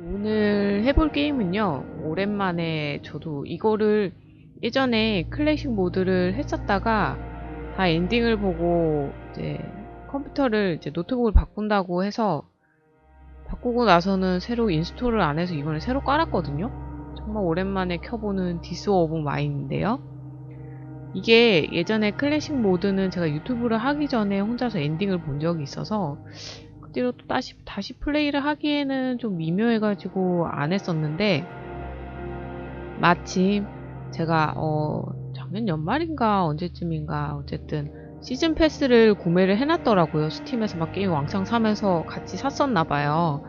오늘 해볼 게임은요, 오랜만에 저도 이거를 예전에 클래식 모드를 했었다가 다 엔딩을 보고 이제 컴퓨터를 이제 노트북을 바꾼다고 해서 바꾸고 나서는 새로 인스톨을 안 해서 이번에 새로 깔았거든요. 정말 오랜만에 켜보는 디스 오브 마인인데요. 이게 예전에 클래식 모드는 제가 유튜브를 하기 전에 혼자서 엔딩을 본 적이 있어서 그대로 또 다시, 다시 플레이를 하기에는 좀 미묘해가지고 안 했었는데, 마침 제가, 어, 작년 연말인가 언제쯤인가, 어쨌든 시즌 패스를 구매를 해놨더라고요. 스팀에서 막 게임 왕창 사면서 같이 샀었나봐요.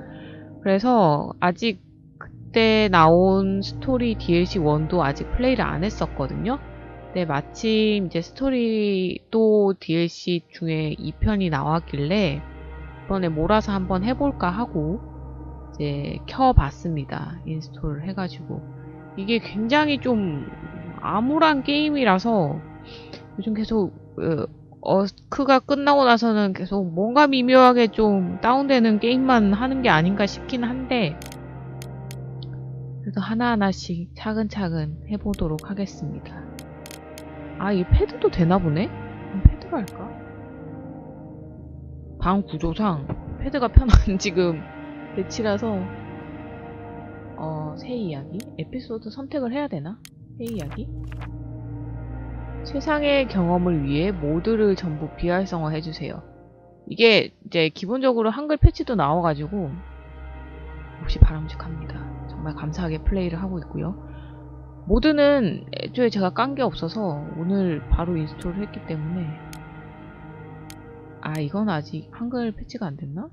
그래서 아직 그때 나온 스토리 DLC 1도 아직 플레이를 안 했었거든요. 근데 마침 이제 스토리 또 DLC 중에 2편이 나왔길래, 이번에 몰아서 한번 해볼까 하고 이제 켜봤습니다. 인스톨을 해가지고 이게 굉장히 좀 암울한 게임이라서 요즘 계속 어, 어크가 끝나고 나서는 계속 뭔가 미묘하게 좀 다운되는 게임만 하는 게 아닌가 싶긴 한데 그래도 하나하나씩 차근차근 해보도록 하겠습니다. 아, 이 패드도 되나 보네? 패드로 할까? 방 구조상 패드가 편한 지금 배치라서 어, 새 이야기? 에피소드 선택을 해야 되나? 새 이야기? 세상의 경험을 위해 모드를 전부 비활성화 해주세요. 이게 이제 기본적으로 한글 패치도 나와가지고 몹시 바람직합니다. 정말 감사하게 플레이를 하고 있고요. 모드는 애초에 제가 깐 게 없어서 오늘 바로 인스톨을 했기 때문에 아, 이건 아직 한글 패치가 안 됐나?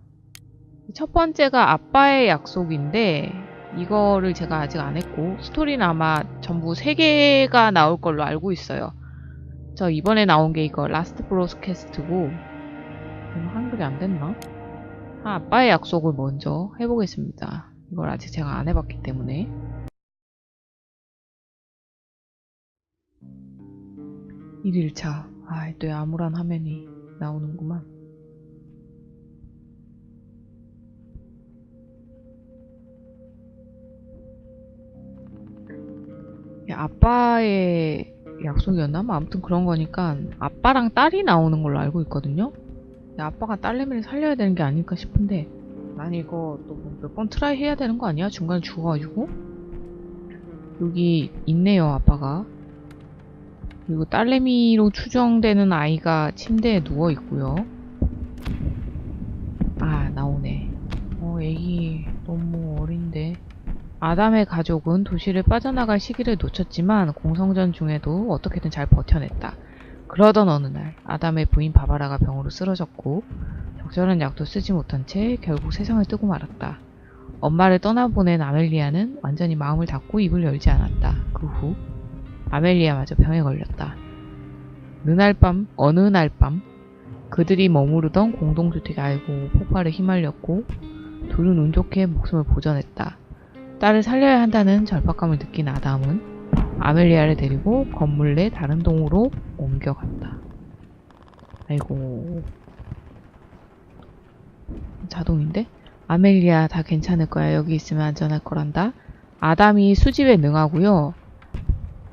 첫 번째가 아빠의 약속인데, 이거를 제가 아직 안 했고, 스토리는 아마 전부 3개가 나올 걸로 알고 있어요. 저 이번에 나온 게 이거 라스트 브로스캐스트고, 한글이 안 됐나? 아, 아빠의 약속을 먼저 해보겠습니다. 이걸 아직 제가 안 해봤기 때문에. 일일차 아, 또 암울한 화면이 나오는구만. 야, 아빠의 약속이었나? 뭐 아무튼 그런 거니까 아빠랑 딸이 나오는 걸로 알고 있거든요. 야, 아빠가 딸내미를 살려야 되는 게 아닐까 싶은데 난 이거 또 몇 번 트라이 해야 되는 거 아니야? 중간에 죽어가지고 여기 있네요 아빠가 그리고 딸내미로 추정되는 아이가 침대에 누워 있고요. 아, 나오네. 어, 애기 너무 어린데. 아담의 가족은 도시를 빠져나갈 시기를 놓쳤지만 공성전 중에도 어떻게든 잘 버텨냈다. 그러던 어느 날 아담의 부인 바바라가 병으로 쓰러졌고 적절한 약도 쓰지 못한 채 결국 세상을 뜨고 말았다. 엄마를 떠나보낸 아멜리아는 완전히 마음을 닫고 입을 열지 않았다. 그 후 아멜리아마저 병에 걸렸다. 느날 밤, 어느 날 밤, 그들이 머무르던 공동주택에 알고 폭발에 휘말렸고, 둘은 운 좋게 목숨을 보전했다. 딸을 살려야 한다는 절박감을 느낀 아담은 아멜리아를 데리고 건물 내 다른 동으로 옮겨갔다. 아이고. 자동인데? 아멜리아 다 괜찮을 거야. 여기 있으면 안전할 거란다. 아담이 수집에 능하고요.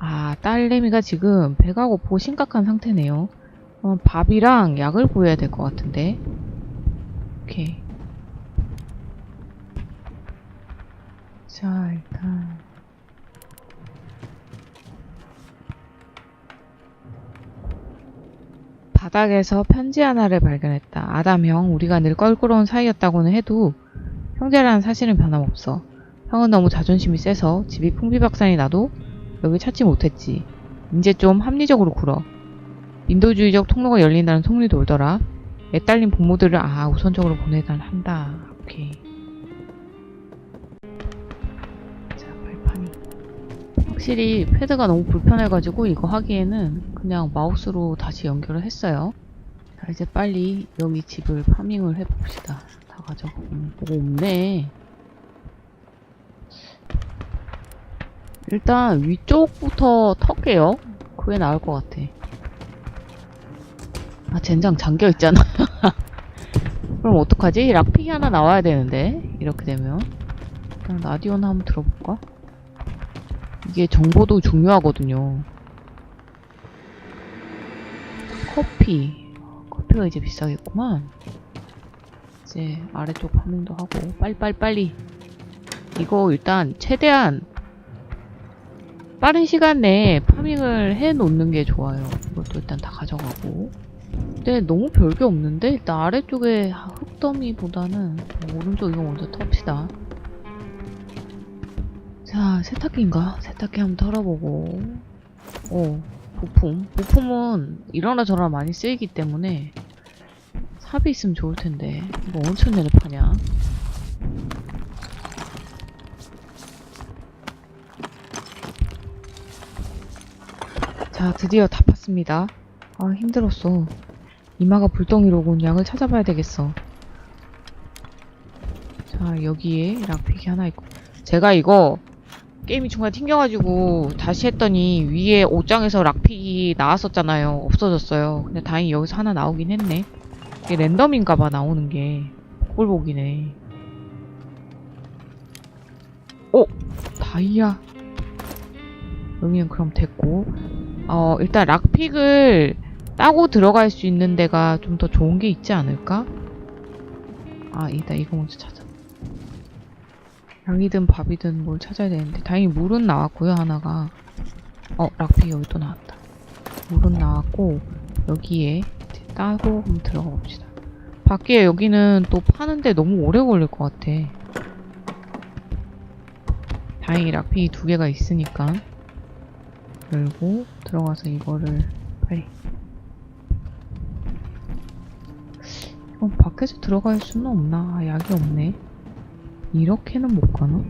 아, 딸내미가 지금 배가 고프고 심각한 상태네요. 어, 밥이랑 약을 구해야 될 것 같은데. 오케이. 자, 일단. 바닥에서 편지 하나를 발견했다. 아담 형, 우리가 늘 껄끄러운 사이였다고는 해도 형제라는 사실은 변함없어. 형은 너무 자존심이 세서 집이 풍비박산이 나도 여기 찾지 못했지. 이제 좀 합리적으로 굴어. 인도주의적 통로가 열린다는 소문이 돌더라. 애 딸린 부모들을 아 우선적으로 보내달 한다. 오케이. 자 발판이. 확실히 패드가 너무 불편해가지고 이거 하기에는 그냥 마우스로 다시 연결을 했어요. 자 이제 빨리 여기 집을 파밍을 해봅시다. 다 가져가고 뭐가 없네. 일단 위쪽부터 털게요. 그게 나을 것 같아. 아, 젠장 잠겨 있잖아. 그럼 어떡하지? 락픽이 하나 나와야 되는데. 이렇게 되면. 일단 라디오나 한번 들어볼까? 이게 정보도 중요하거든요. 커피. 커피가 이제 비싸겠구만. 이제 아래쪽 파밍도 하고 빨리빨리빨리. 이거 일단 최대한 빠른 시간 내에 파밍을 해 놓는 게 좋아요. 이것도 일단 다 가져가고. 근데 너무 별게 없는데 일단 아래쪽에 흙더미보다는 오른쪽 이거 먼저 텁시다. 자, 세탁기인가? 세탁기 한번 털어보고. 어, 부품. 부품은 이러나 저러나 많이 쓰이기 때문에 삽이 있으면 좋을 텐데. 이거 온천 내내 파냐? 자, 드디어 다 팠습니다. 아, 힘들었어. 이마가 불덩이로 온 양을 찾아봐야 되겠어. 자, 여기에 락픽이 하나 있고. 제가 이거 게임이 중간에 튕겨가지고 다시 했더니 위에 옷장에서 락픽이 나왔었잖아요. 없어졌어요. 근데 다행히 여기서 하나 나오긴 했네. 이게 랜덤인가봐 나오는 게. 꼴보기네. 오! 다이아. 여기는 그럼 됐고. 어, 일단 락픽을 따고 들어갈 수 있는 데가 좀 더 좋은 게 있지 않을까? 아, 일단 이거 먼저 찾아. 양이든 밥이든 뭘 찾아야 되는데. 다행히 물은 나왔고요 하나가. 어 락픽 여기 또 나왔다. 물은 나왔고 여기에 따고 한번 들어가 봅시다. 밖에 여기는 또 파는데 너무 오래 걸릴 것 같아. 다행히 락픽이 두 개가 있으니까 열고 들어가서 이거를 빨리 이건 밖에서 들어갈 수는 없나 아, 약이 없네 이렇게는 못 가나?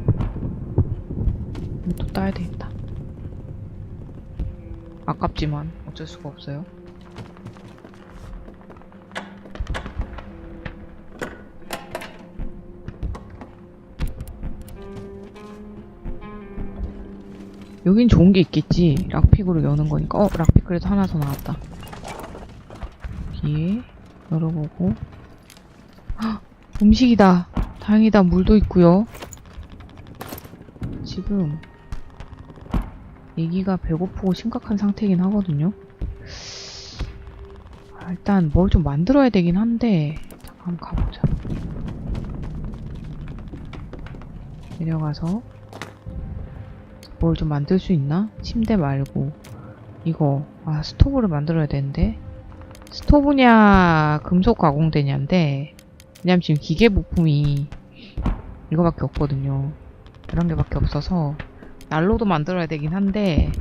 또 따야 되겠다. 아깝지만 어쩔 수가 없어요. 여긴 좋은 게 있겠지. 락픽으로 여는 거니까. 어, 락픽 그래도 하나 더 나왔다. 여기에 열어보고. 헉, 음식이다. 다행이다 물도 있고요. 지금 애기가 배고프고 심각한 상태이긴 하거든요. 아, 일단 뭘 좀 만들어야 되긴 한데 잠깐 가보자. 내려가서 뭘 좀 만들 수 있나? 침대 말고 이거 아 스토브를 만들어야 되는데 스토브냐 금속 가공되냐인데 왜냐면 지금 기계 부품이 이거밖에 없거든요. 이런 게밖에 없어서 난로도 만들어야 되긴 한데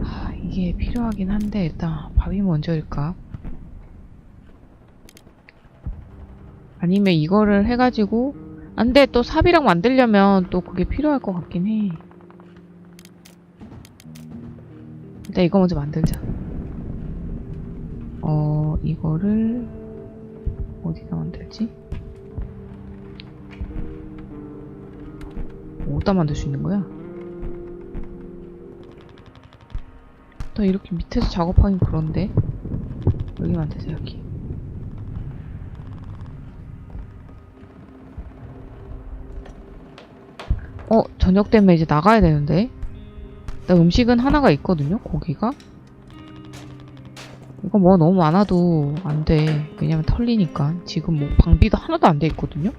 하, 이게 필요하긴 한데 일단 밥이 먼저일까? 아니면 이거를 해가지고 안 돼 또 삽이랑 만들려면 또 그게 필요할 것 같긴 해. 일단 이거 먼저 만들자. 어 이거를 어디다 만들지? 어디다 만들 수 있는 거야? 또 이렇게 밑에서 작업하긴 그런데 여기 만들자 여기 어 저녁 되면 이제 나가야 되는데 나 음식은 하나가 있거든요 고기가 이거 뭐 너무 많아도 안 돼. 왜냐면 털리니까. 지금 뭐 방비도 하나도 안 돼 있거든요?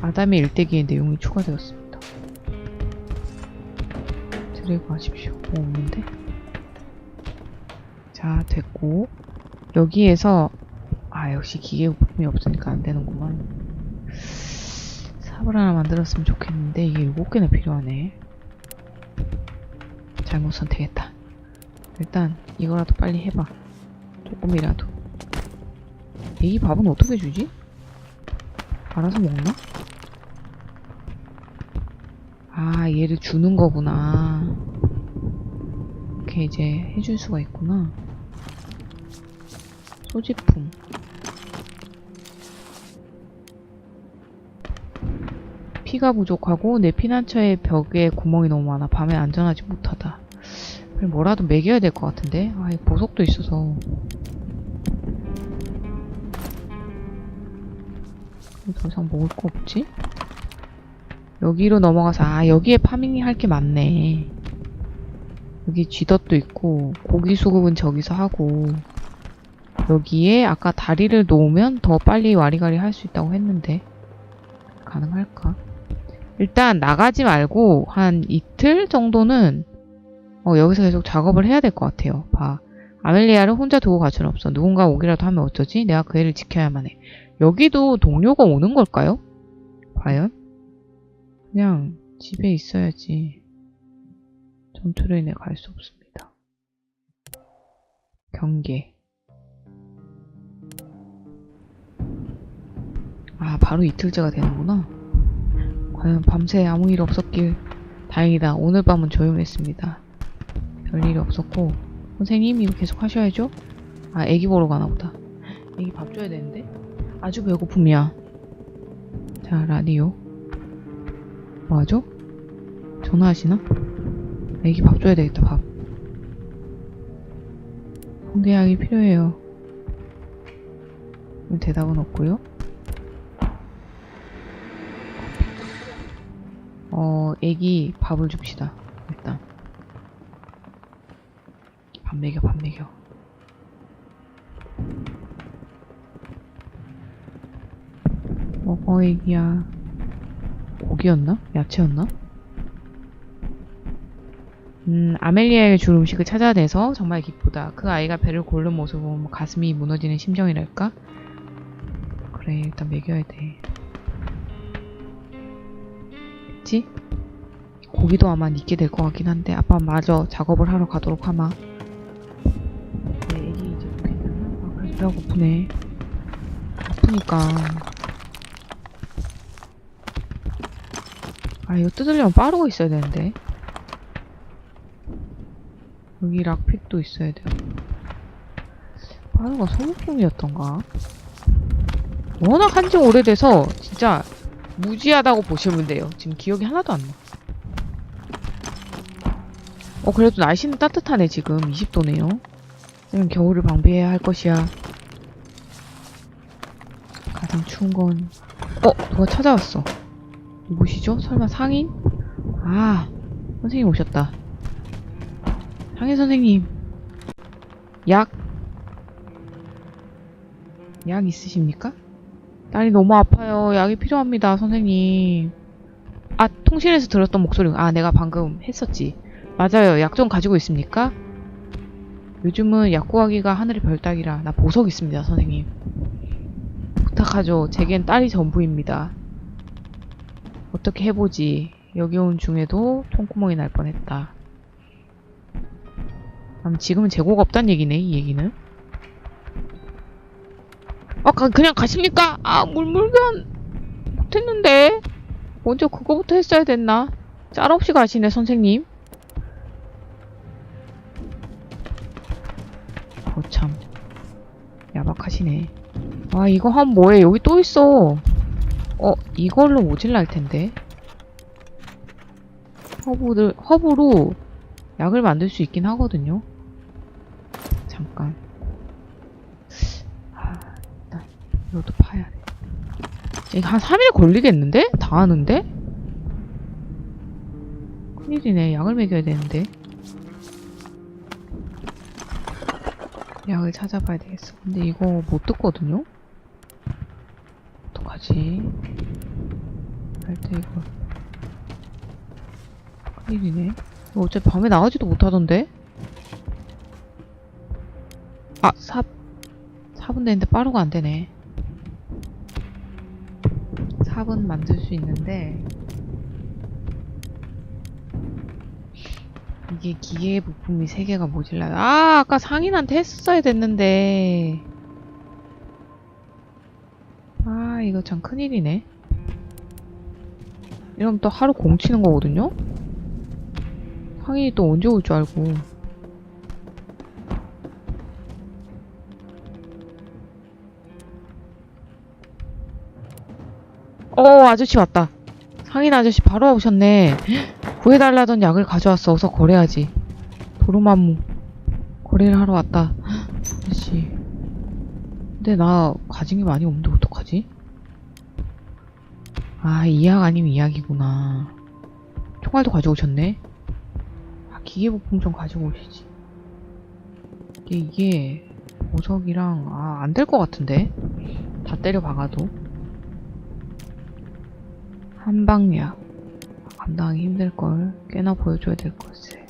아담의 일대기의 내용이 추가되었습니다. 드래그 하십시오. 뭐 없는데? 자, 됐고. 여기에서, 아, 역시 기계 부품이 없으니까 안 되는구만. 삽을 하나 만들었으면 좋겠는데, 이게 7개나 필요하네. 잘못 선택했다. 일단 이거라도 빨리 해봐. 조금이라도. 이 밥은 어떻게 주지? 알아서 먹나? 아, 얘를 주는 거구나. 이렇게 이제 해줄 수가 있구나. 소지품. 피가 부족하고 내 피난처의 벽에 구멍이 너무 많아. 밤에 안전하지 못하다. 뭐라도 먹여야 될 것 같은데? 아, 이 보석도 있어서. 더 이상 먹을 거 없지? 여기로 넘어가서 아 여기에 파밍이 할 게 많네. 여기 쥐덫도 있고 고기 수급은 저기서 하고 여기에 아까 다리를 놓으면 더 빨리 와리가리 할 수 있다고 했는데 가능할까? 일단 나가지 말고 한 이틀 정도는 어, 여기서 계속 작업을 해야 될 것 같아요. 봐. 아멜리아를 혼자 두고 갈 수는 없어. 누군가 오기라도 하면 어쩌지? 내가 그 애를 지켜야만 해. 여기도 동료가 오는 걸까요? 과연? 그냥 집에 있어야지. 전투로 인해 갈 수 없습니다. 경계. 아, 바로 이틀째가 되는구나. 밤새 아무 일 없었길 다행이다. 오늘 밤은 조용했습니다. 별일 이 없었고 선생님 이거 계속 하셔야죠. 아, 애기 보러 가나 보다. 애기 밥 줘야 되는데. 아주 배고픔이야. 자, 라디오. 뭐하죠? 전화하시나? 애기 밥 줘야 되겠다, 밥. 홍대약이 필요해요. 대답은 없고요. 애기 밥을 줍시다. 일단. 밥 먹여, 밥 먹여. 먹어, 애기야. 고기였나? 야채였나? 음, 아멜리아에게 줄 음식을 찾아내서 정말 기쁘다. 그 아이가 배를 고른 모습을 보면 가슴이 무너지는 심정이랄까? 그래, 일단 먹여야 돼. 그치? 고기도 아마 있게 될 것 같긴 한데, 아빠 마저 작업을 하러 가도록 하마. 네, 애기 이제 괜찮나? 아, 그래도 배가 고프네. 아프니까. 아, 이거 뜯으려면 빠르고 있어야 되는데. 여기 락픽도 있어야 돼요. 빠르가 소모품이었던가? 워낙 한지 오래돼서 진짜 무지하다고 보시면 돼요. 지금 기억이 하나도 안 나. 어, 그래도 날씨는 따뜻하네, 지금. 20도네요. 그럼 겨울을 방비해야 할 것이야. 가장 추운 건, 어, 누가 찾아왔어. 누구시죠? 설마 상인? 아, 선생님 오셨다. 상인 선생님. 약. 약 있으십니까? 딸이 너무 아파요. 약이 필요합니다, 선생님. 아, 통신에서 들었던 목소리. 아, 내가 방금 했었지. 맞아요. 약좀 가지고 있습니까? 요즘은 약 구하기가 하늘의 별 따기라. 나 보석 있습니다, 선생님. 부탁하죠. 제겐 딸이 전부입니다. 어떻게 해보지. 여기 온 중에도 통구멍이 날 뻔했다. 그럼 지금은 재고가 없단 얘기네, 이 얘기는. 아, 가- 그냥 가십니까? 아, 물물견 못했는데. 먼저 그거부터 했어야 됐나? 짤 없이 가시네, 선생님. 어, 참. 야박하시네. 아, 이거 한 뭐해. 여기 또 있어. 어, 이걸로 모질랄 텐데. 허브를, 허브로 약을 만들 수 있긴 하거든요. 잠깐. 아, 일단, 이것도 파야 돼. 이거 한 3일 걸리겠는데? 다 하는데? 큰일이네. 약을 먹여야 되는데. 약을 찾아봐야 되겠어. 근데 이거 못 듣거든요? 어떡하지? 할때 이거. 큰일이네. 이거 어차피 밤에 나가지도 못하던데? 아, 삽. 삽은 되는데 빠르고 안 되네. 삽은 만들 수 있는데, 이게 기계 부품이 3개가 모질라요. 아, 아까 상인한테 했었어야 됐는데. 아, 이거 참 큰일이네. 이러면 또 하루 공치는 거거든요? 상인이 또 언제 올 줄 알고. 어, 아저씨 왔다. 상인 아저씨 바로 오셨네. 구해달라던 약을 가져왔어. 어서 거래하지. 도로만무. 거래를 하러 왔다. 아저씨. 근데 나 가진 게 많이 없는데 어떡하지? 아, 이 약 아니면 이약이구나. 총알도 가져오셨네? 아, 기계부품 좀 가지고 오시지. 이게, 이게, 보석이랑, 아, 안 될 것 같은데? 다 때려 박아도. 한방약. 감당하기 힘들걸. 꽤나 보여줘야 될 것을.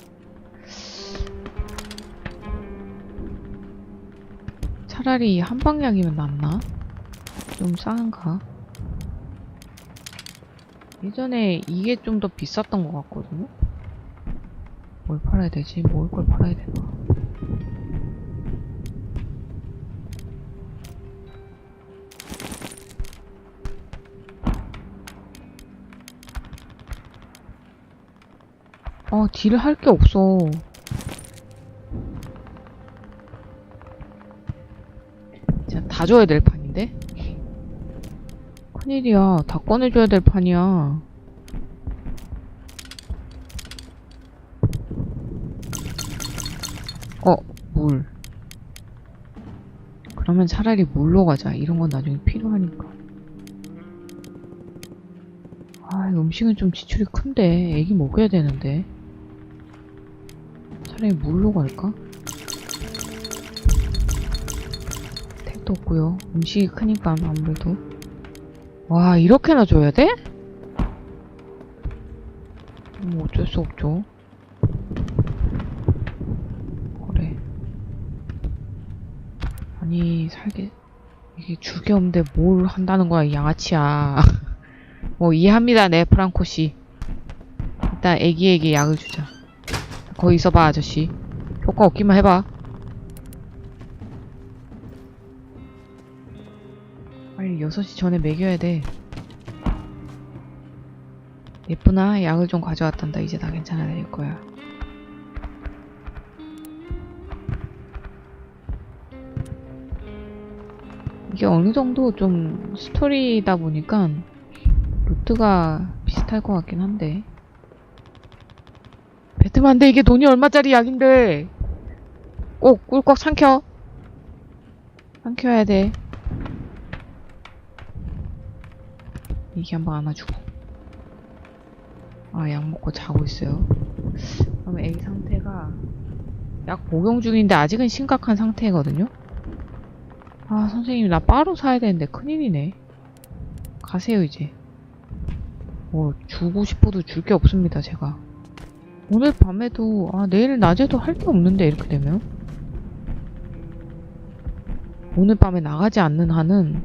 차라리 한방약이면 낫나? 좀 싸한가? 예전에 이게 좀 더 비쌌던 것 같거든요? 뭘 팔아야 되지? 뭘 걸 팔아야 되나? 아, 딜을 할 게 없어. 진짜 다 줘야 될 판인데? 큰일이야. 다 꺼내줘야 될 판이야. 어, 물. 그러면 차라리 물로 가자. 이런 건 나중에 필요하니까. 아, 이 음식은 좀 지출이 큰데. 애기 먹여야 되는데. 차라리 물로 갈까? 택도 없고요. 음식이 크니까 아무래도. 와, 이렇게나 줘야 돼? 음, 어쩔 수 없죠. 그래. 아니, 살게, 이게 없는데 뭘 한다는 거야, 이 양아치야. 뭐, 이해합니다, 네, 프랑코 씨. 일단 애기에게 약을 주자. 거기 있어봐, 아저씨. 효과 없기만 해봐. 빨리 6시 전에 먹여야 돼. 예쁘나? 약을 좀 가져왔단다. 이제 다 괜찮아질 거야. 이게 어느 정도 좀 스토리다 보니까 루트가 비슷할 것 같긴 한데. 돼. 이게 돈이 얼마짜리 약인데. 꼭 꿀꺽 삼켜. 삼켜야 돼. 이게 한번 안아주고. 아, 약 먹고 자고 있어요. 그럼 애기 상태가 약 복용 중인데 아직은 심각한 상태거든요? 아, 선생님, 나 빠로 사야 되는데 큰일이네. 가세요, 이제. 뭐, 주고 싶어도 줄 게 없습니다, 제가. 오늘 밤에도, 아, 내일 낮에도 할 게 없는데, 이렇게 되면. 오늘 밤에 나가지 않는 한은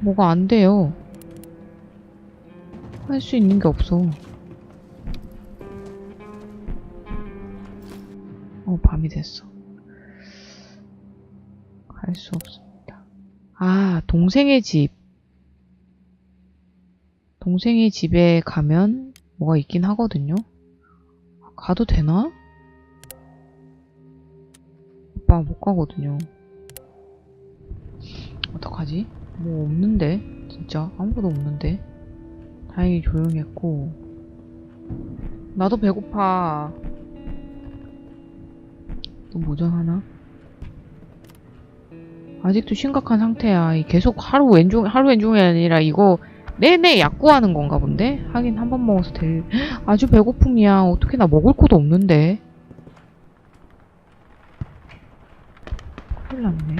뭐가 안 돼요. 할 수 있는 게 없어. 어, 밤이 됐어. 갈 수 없습니다. 아, 동생의 집. 동생의 집에 가면 뭐가 있긴 하거든요. 가도 되나? 오빠 못 가거든요. 어떡하지? 뭐 없는데? 진짜 아무것도 없는데? 다행히 조용했고 나도 배고파 또 모전하나? 아직도 심각한 상태야 이 계속 하루 왼중 하루 왼중이 아니라 이거 내내 약구하는 건가 본데? 하긴 한 번 먹어서 될. 아주 배고픔이야. 어떻게 나 먹을 것도 없는데? 큰일 났네.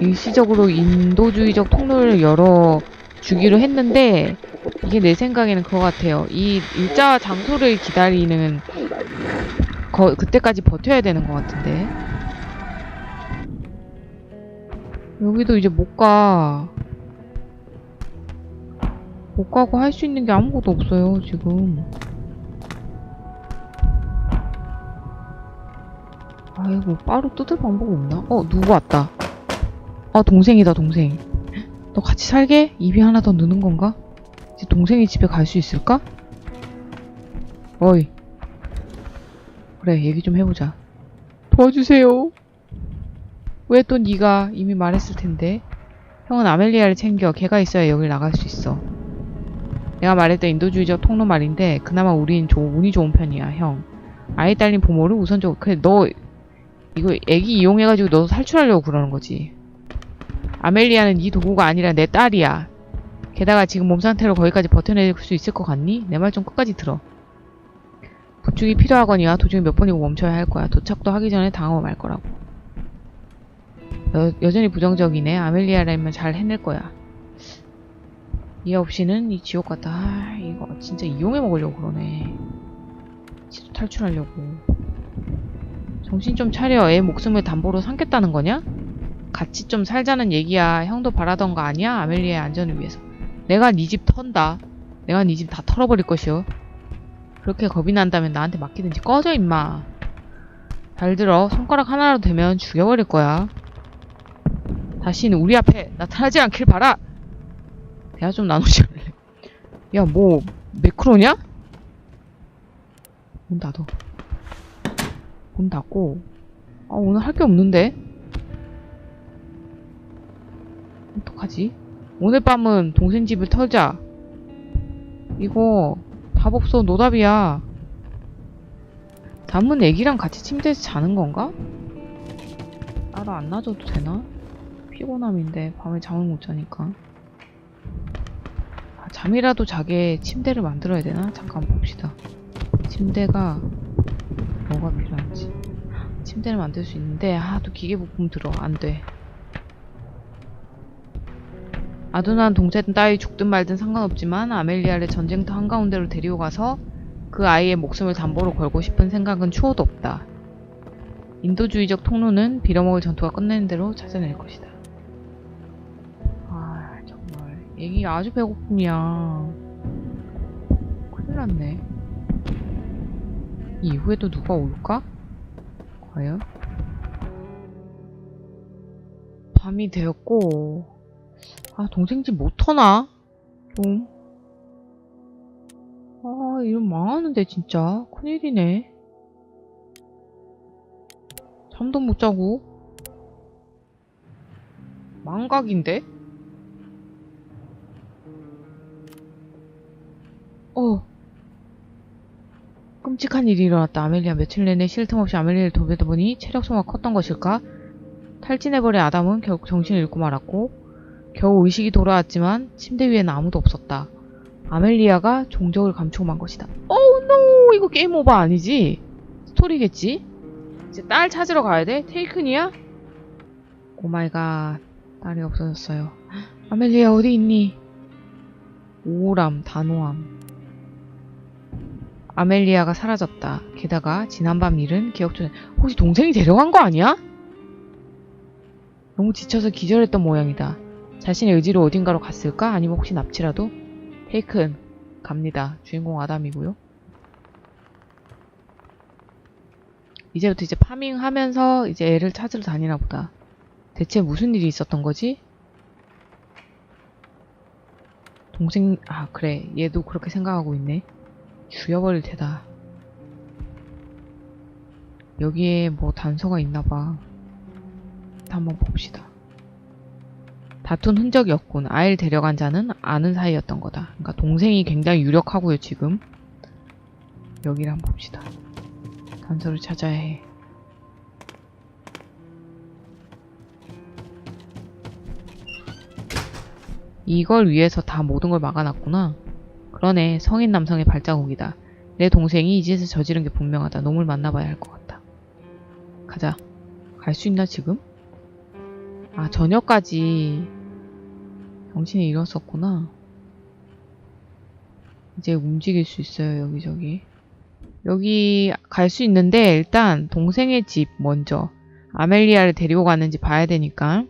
일시적으로 인도주의적 통로를 열어 주기로 했는데 이게 내 생각에는 그거 같아요. 이 일자 장소를 기다리는 거, 그때까지 버텨야 되는 것 같은데 여기도 이제 못 가. 못 가고 할 수 있는 게 아무것도 없어요, 지금. 아이고, 빠로 뜯을 방법 없나? 어, 누구 왔다. 아, 동생이다, 동생. 너 같이 살게? 입이 하나 더 느는 건가? 이제 동생이 집에 갈 수 있을까? 어이. 그래, 얘기 좀 해보자. 도와주세요. 왜 또 네가 이미 말했을 텐데. 형은 아멜리아를 챙겨. 걔가 있어야 여길 나갈 수 있어. 내가 말했던 인도주의적 통로 말인데 그나마 우린 조, 운이 좋은 편이야, 형. 아이 딸린 부모를 우선적으로 그래 너 이거 애기 이용해가지고 너 탈출하려고 그러는 거지. 아멜리아는 네 도구가 아니라 내 딸이야. 게다가 지금 몸 상태로 거기까지 버텨낼 수 있을 것 같니? 내 말 좀 끝까지 들어. 부축이 필요하거니와 도중에 몇 번이고 멈춰야 할 거야. 도착도 하기 전에 당하고 말 거라고. 여, 여전히 부정적이네. 아멜리아라면 잘 해낼 거야. 이 없이는 이 지옥 같다. 아, 이거 진짜 이용해 먹으려고 그러네. 지도 탈출하려고. 정신 좀 차려. 애 목숨을 담보로 삼겠다는 거냐? 같이 좀 살자는 얘기야. 형도 바라던 거 아니야? 아멜리아의 안전을 위해서. 내가 네 집 턴다. 내가 네 집 다 털어버릴 것이오. 그렇게 겁이 난다면 나한테 맡기든지 꺼져 임마. 잘 들어. 손가락 하나라도 되면 죽여버릴 거야. 다시는 우리 앞에 나타나지 않길 바라. 대화 좀 나누지 않을래? 야, 뭐 매크로냐? 문 닫어. 문 닫고. 아, 오늘 할 게 없는데? 어떡하지? 오늘 밤은 동생 집을 털자. 이거 답 없어 노답이야. 잠은 애기랑 같이 침대에서 자는 건가? 따로 안 놔줘도 되나? 피곤함인데 밤에 잠을 못 자니까. 아, 잠이라도 자게 침대를 만들어야 되나? 잠깐 봅시다. 침대가 뭐가 필요한지. 침대를 만들 수 있는데 아 또 기계 부품 들어 안 돼. 아둔한 동생 따위 죽든 말든 상관없지만 아멜리아를 전쟁터 한가운데로 데리고 가서 그 아이의 목숨을 담보로 걸고 싶은 생각은 추호도 없다. 인도주의적 통로는 빌어먹을 전투가 끝내는 대로 찾아낼 것이다. 얘기 아주 배고픔이야. 큰일 났네. 이 이후에도 누가 올까? 과연? 밤이 되었고 아, 동생 집 못 터나? 좀. 아, 이런 망하는데, 진짜. 큰일이네. 잠도 못 자고. 망각인데? 어. 끔찍한 일이 일어났다. 아멜리아 며칠 내내 쉴틈 없이 아멜리아를 도배다 보니 체력 소모가 컸던 것일까? 탈진해버린 아담은 결국 정신을 잃고 말았고 겨우 의식이 돌아왔지만 침대 위에는 아무도 없었다. 아멜리아가 종적을 감추고 만 것이다. 어우 노 이거 게임 오버 아니지? 스토리겠지? 이제 딸 찾으러 가야 돼? 테이큰이야? 오마이갓 딸이 없어졌어요. 아멜리아 어디 있니? 우울함, 단호함. 아멜리아가 사라졌다. 게다가 지난밤 일은 기억 전에 혹시 동생이 데려간 거 아니야? 너무 지쳐서 기절했던 모양이다. 자신의 의지로 어딘가로 갔을까? 아니면 혹시 납치라도? 테이큰 갑니다. 주인공 아담이고요. 이제부터 이제 파밍하면서 이제 애를 찾으러 다니나 보다. 대체 무슨 일이 있었던 거지? 동생 아 그래 얘도 그렇게 생각하고 있네. 죽여버릴 테다. 여기에 뭐 단서가 있나 봐. 한번 봅시다. 다툰 흔적이 없군. 아이를 데려간 자는 아는 사이였던 거다. 그러니까 동생이 굉장히 유력하고요, 지금. 여기를 한번 봅시다. 단서를 찾아야 해. 이걸 위해서 다 모든 걸 막아놨구나. 그러네. 성인 남성의 발자국이다. 내 동생이 이 짓을 저지른 게 분명하다. 놈을 만나봐야 할 것 같다. 가자. 갈 수 있나, 지금? 아, 저녁까지 정신이 잃었었구나. 이제 움직일 수 있어요, 여기저기. 여기 갈 수 있는데, 일단 동생의 집 먼저. 아멜리아를 데리고 갔는지 봐야 되니까.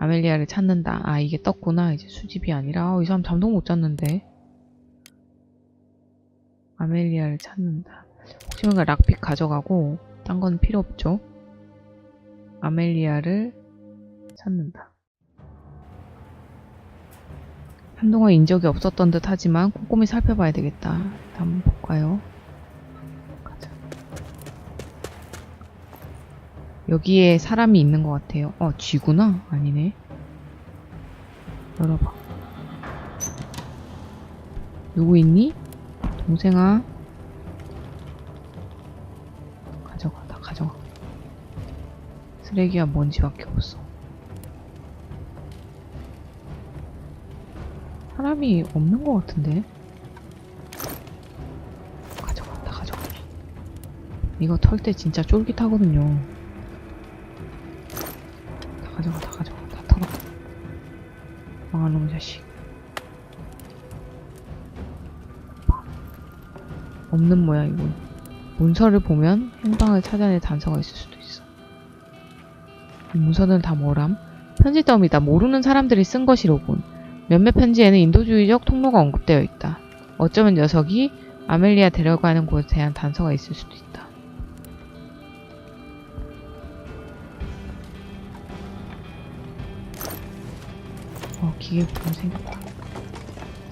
아멜리아를 찾는다. 아, 이게 떴구나. 이제 수집이 아니라. 어, 이 사람 잠도 못 잤는데. 아멜리아를 찾는다. 혹시 모르니까 락픽 가져가고, 딴 건 필요 없죠. 아멜리아를 찾는다. 한동안 인적이 없었던 듯 하지만 꼼꼼히 살펴봐야 되겠다. 한번 볼까요? 여기에 사람이 있는 것 같아요. 어, 쥐구나? 아니네. 열어봐. 누구 있니? 동생아. 가져가, 다 가져가. 쓰레기와 먼지밖에 없어. 사람이 없는 것 같은데? 가져가, 다 가져가. 이거 털 때 진짜 쫄깃하거든요. 다 가져가, 다 가져가, 다 털어. 망할 놈 자식. 없는 모양이군. 문서를 보면 행방을 찾아낼 단서가 있을 수도 있어. 이 문서는 다 뭐람? 편지 더미다. 모르는 사람들이 쓴 것이로군. 몇몇 편지에는 인도주의적 통로가 언급되어 있다. 어쩌면 녀석이 아멜리아 데려가는 곳에 대한 단서가 있을 수도 있다. 기계 부품 생겼다.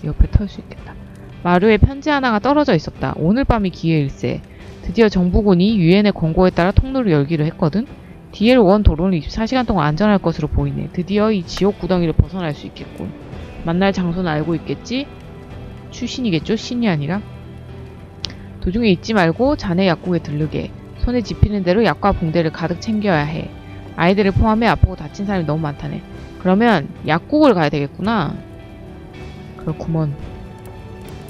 옆에 털 수 있겠다. 마루에 편지 하나가 떨어져 있었다. 오늘 밤이 기회일세. 드디어 정부군이 유엔의 권고에 따라 통로를 열기로 했거든. DL1 도로는 24시간 동안 안전할 것으로 보이네. 드디어 이 지옥 구덩이를 벗어날 수 있겠군. 만날 장소는 알고 있겠지? 출신이겠죠? 신이 아니라? 도중에 잊지 말고 자네 약국에 들르게. 손에 집히는 대로 약과 붕대를 가득 챙겨야 해. 아이들을 포함해 아프고 다친 사람이 너무 많다네. 그러면 약국을 가야 되겠구나. 그렇구먼.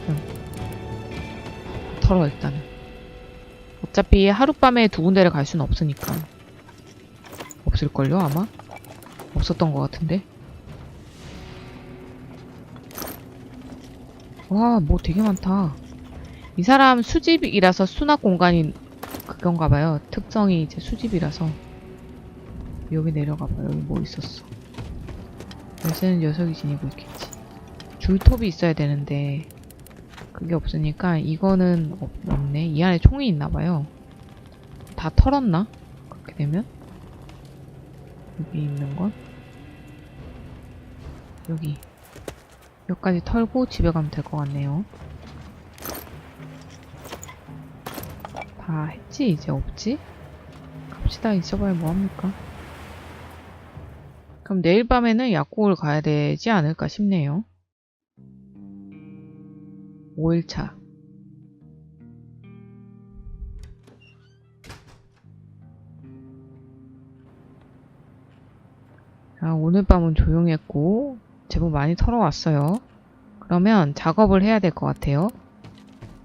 응. 털어 일단은. 어차피 하룻밤에 두 군데를 갈 수는 없으니까. 없을걸요, 아마? 없었던 것 같은데. 와, 뭐 되게 많다. 이 사람 수집이라서 수납 공간이 그건가 봐요. 특성이 이제 수집이라서. 여기 내려가 봐요. 여기 뭐 있었어. 열쇠는 녀석이 지니고 있겠지. 줄톱이 있어야 되는데 그게 없으니까 이거는 없, 없네. 이 안에 총이 있나 봐요. 다 털었나? 그렇게 되면? 여기 있는 건? 여기. 여기까지 털고 집에 가면 될 것 같네요. 다 했지? 이제 없지? 갑시다. 있어봐야 뭐합니까? 그럼 내일 밤에는 약국을 가야 되지 않을까 싶네요. 5일차. 아, 오늘 밤은 조용했고, 제법 많이 털어왔어요. 그러면 작업을 해야 될 것 같아요.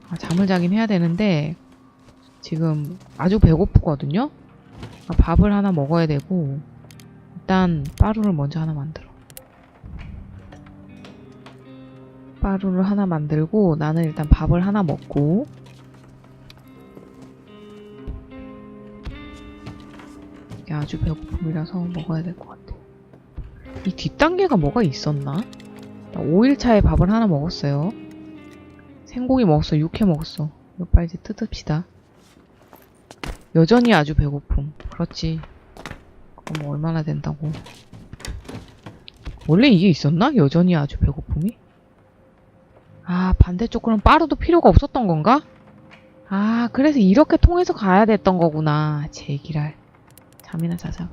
아, 잠을 자긴 해야 되는데, 지금 아주 배고프거든요? 아, 밥을 하나 먹어야 되고, 일단 빠루를 먼저 하나 만들어. 빠루를 하나 만들고 나는 일단 밥을 하나 먹고 이게 아주 배고픔이라서 먹어야 될 것 같아. 이 뒷단계가 뭐가 있었나? 5일차에 밥을 하나 먹었어요. 생고기 먹었어. 육회 먹었어. 이거 빨리 뜯읍시다. 여전히 아주 배고픔. 그렇지. 그럼 뭐 얼마나 된다고. 원래 이게 있었나? 여전히 아주 배고픔이? 아, 반대쪽 그럼 빠르도 필요가 없었던 건가? 아, 그래서 이렇게 통해서 가야 됐던 거구나. 제기랄. 잠이나 자자.